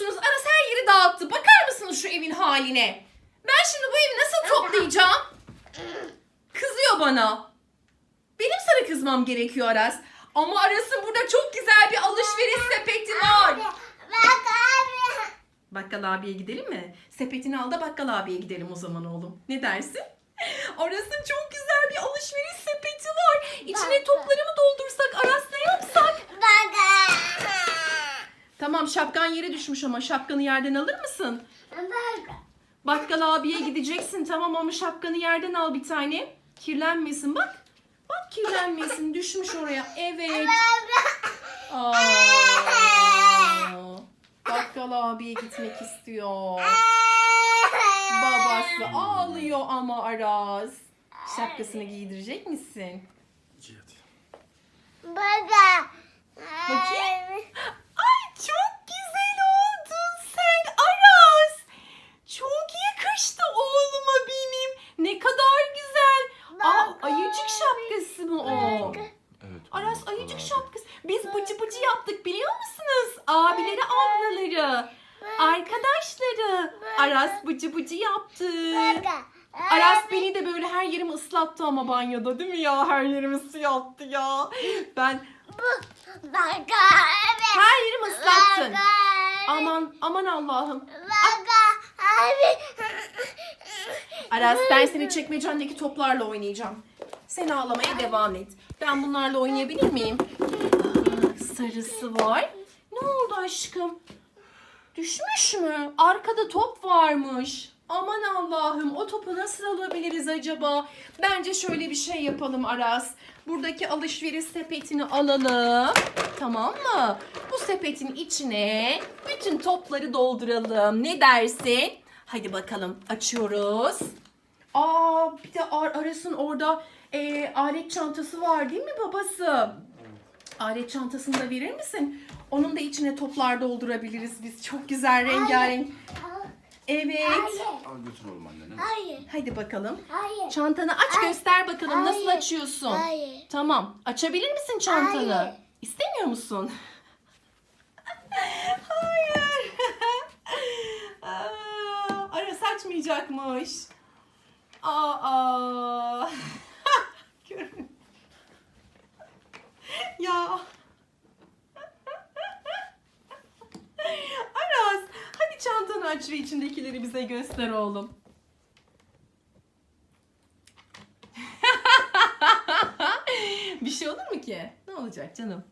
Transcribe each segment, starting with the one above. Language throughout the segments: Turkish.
musunuz? Aras her yeri dağıttı. Bakar mısınız şu evin haline? Ben şimdi bu evi nasıl toplayacağım? Kızıyor bana. Benim sana kızmam gerekiyor Aras. Ama Aras'ın burada çok güzel bir alışveriş sepeti var. Bak abi. Bakkal abiye gidelim mi? Sepetini al da bakkal abiye gidelim o zaman oğlum. Ne dersin? Aras'ın çok güzel bir alışveriş sepeti var. İçine Bakkal. topları mı doldursak Aras ne yapsak? Bak. Tamam şapkan yere düşmüş ama şapkanı yerden alır mısın? Bak. Bakkal abiye gideceksin tamam ama şapkanı yerden al bir tane. Kirlenmesin bak. Bak kirlenmesin düşmüş oraya. Evet. Aa, bakkal abiye gitmek istiyor. Babası ağlıyor ama Aras. Şapkasını giydirecek misin? Bak. Bakayım. Ay çok güzel oldun sen Aras. Çok yakıştı oğluma benim. Ne kadar güzel. Aa, ayıcık şapkası mı o? Evet. Aras ayıcık şapkası. Biz bıcı bıcı yaptık biliyor musunuz? Abileri ablaları. Arkadaşları. Aras bıcı bıcı yaptı. Aras beni de böyle her yerimi ıslattı ama banyoda değil mi ya? Her yerimi su yaptı ya. Ben her yerimi ıslattın. Aman aman Allah'ım. Aras ben seni çekmecendeki toplarla oynayacağım. Sen ağlamaya devam et. Ben bunlarla oynayabilir miyim? Sarısı var. Ne oldu aşkım? Düşmüş mü? Arkada top varmış. Aman Allah'ım o topu nasıl alabiliriz acaba? Bence şöyle bir şey yapalım Aras. Buradaki alışveriş sepetini alalım. Tamam mı? Bu sepetin içine bütün topları dolduralım. Ne dersin? Hadi bakalım açıyoruz. Aa bir de Ar- Aras'ın orada e, alet çantası var değil mi babası? Alet çantasını da verir misin? Onun da içine toplar doldurabiliriz biz. Çok güzel rengarenk. Evet. Hayır. Al götür oğlum annene. Hayır. Hadi bakalım. Hayır. Çantanı aç göster bakalım nasıl Hayır. açıyorsun. Hayır. Tamam. Açabilir misin çantanı? Hayır. İstemiyor musun? Hayır. Aa, Aras açmayacakmış. Aa. Görün. ya. Aras, hadi çantanı aç ve içindekileri bize göster oğlum. Bir şey olur mu ki? Ne olacak canım?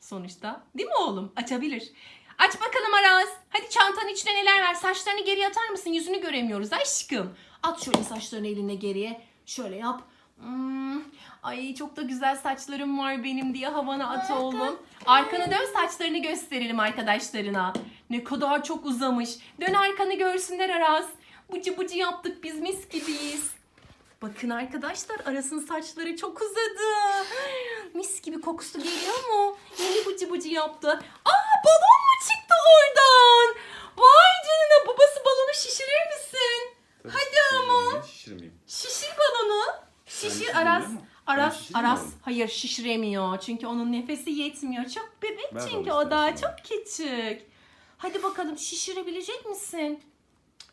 Sonuçta değil mi oğlum? Açabilir. Aç bakalım Aras. Hadi çantanın içine neler var? Saçlarını geriye atar mısın? Yüzünü göremiyoruz aşkım. At şöyle saçlarını eline geriye. Şöyle yap. Hmm. Ay çok da güzel saçlarım var benim diye havana at oğlum. Arkanı dön saçlarını gösterelim arkadaşlarına. Ne kadar çok uzamış. Dön arkanı görsünler Aras. Bıcı bıcı yaptık biz mis gibiyiz. Bakın arkadaşlar Aras'ın saçları çok uzadı. Mis gibi kokusu geliyor mu? Yeni bıcı bıcı yaptı. Aa balon mu çıktı oradan? Vay canına babası balonu şişirir misin? Hadi ama. Şişirmeyeyim. Şişir balonu. Şişir şişirmiyor Aras. mu? Aras, Ben şişirmiyorum. Aras. Hayır şişiremiyor. Çünkü onun nefesi yetmiyor. Çok bebek Ver çünkü o daha istersen. çok küçük. Hadi bakalım şişirebilecek misin?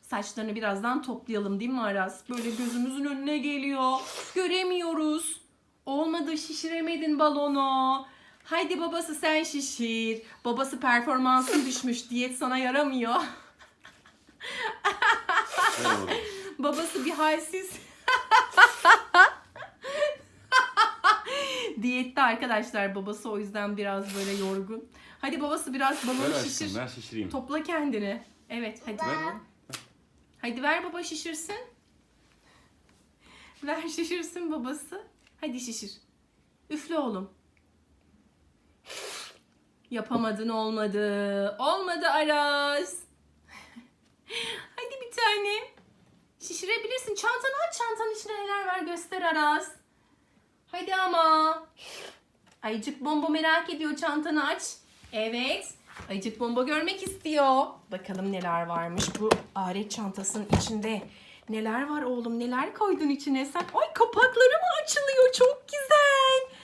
Saçlarını birazdan toplayalım değil mi Aras? Böyle gözümüzün önüne geliyor. Göremiyoruz. Olmadı şişiremedin balonu. Haydi babası sen şişir. Babası performansın düşmüş. Diyet sana yaramıyor. Babası bir halsiz. Diyette arkadaşlar babası o yüzden biraz böyle yorgun. Hadi babası biraz Ver balonu aşkım şişir. ver şişireyim. Topla kendini. Evet hadi. Ver. Hadi ver baba şişirsin. Ver şişirsin babası. Hadi şişir. Üfle oğlum. Yapamadın olmadı. Olmadı Aras. Hadi bir tane. Şişirebilirsin. Çantanı aç. Çantanın içinde neler var göster Aras. Hadi ama. Ayıcık bomba merak ediyor çantanı aç. Evet. Ayıcık bomba görmek istiyor. Bakalım neler varmış bu alet çantasının içinde. Neler var oğlum? Neler koydun içine sen? Ay kapakları mı açılıyor? Çok güzel.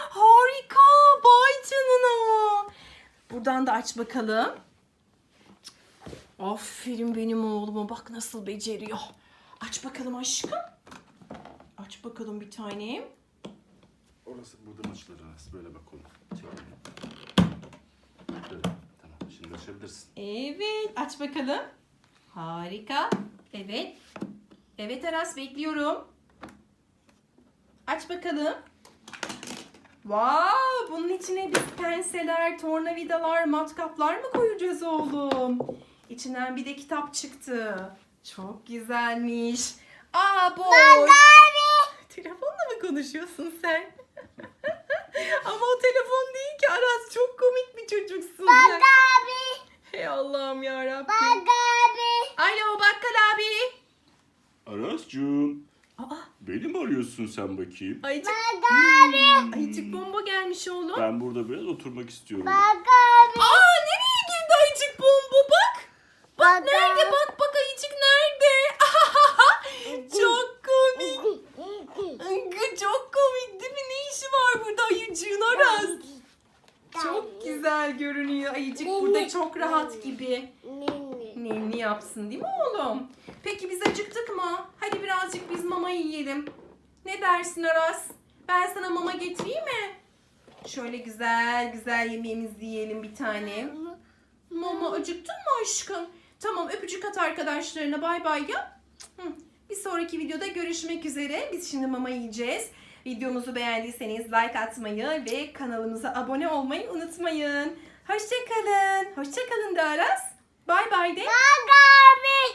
Harika. Vay canına. Buradan da aç bakalım. Aferin benim oğluma bak nasıl beceriyor. Aç bakalım aşkım. Aç bakalım bir tanem. Orası buradan açılır Aras. Böyle bak oğlum. Çek. Böyle. Tamam. Şimdi açabilirsin. Evet aç bakalım. Harika. Evet. Evet Aras bekliyorum. Aç bakalım. Wow, bunun içine biz penseler, tornavidalar, matkaplar mı koyacağız oğlum? İçinden bir de kitap çıktı. Çok güzelmiş. Aa boy. Telefonla mı konuşuyorsun sen? Ama o telefon değil ki Aras. Çok komik bir çocuksun sen. Abi. Hey Allah'ım ya Bak Rabbim. abi. Alo bakkal abi. Aras'cığım. Aa, Beni mi arıyorsun sen bakayım? ayıcık, Bak abi. ayıcık bomba gelmiş oğlum. Ben burada biraz oturmak istiyorum. Bak abi. Aa nereye girdi ayıcık bomba bak. Bak Bak nerede abi. bak bak ayıcık nerede? Çok komik. Çok komik değil mi? Ne işi var burada ayıcığın Aras? Çok güzel görünüyor ayıcık burada çok rahat gibi. Ninni yapsın değil mi oğlum? Peki biz acıktık mı? Hadi birazcık biz mama yiyelim. Ne dersin Aras? Ben sana mama getireyim mi? Şöyle güzel güzel yemeğimizi yiyelim bir tane. Mama acıktın mı aşkım? Tamam öpücük at arkadaşlarına bay bay yap. Bir sonraki videoda görüşmek üzere. Biz şimdi mama yiyeceğiz. Videomuzu beğendiyseniz like atmayı ve kanalımıza abone olmayı unutmayın. Hoşçakalın. Hoşçakalın da Aras. Bay bay de. Bak abi.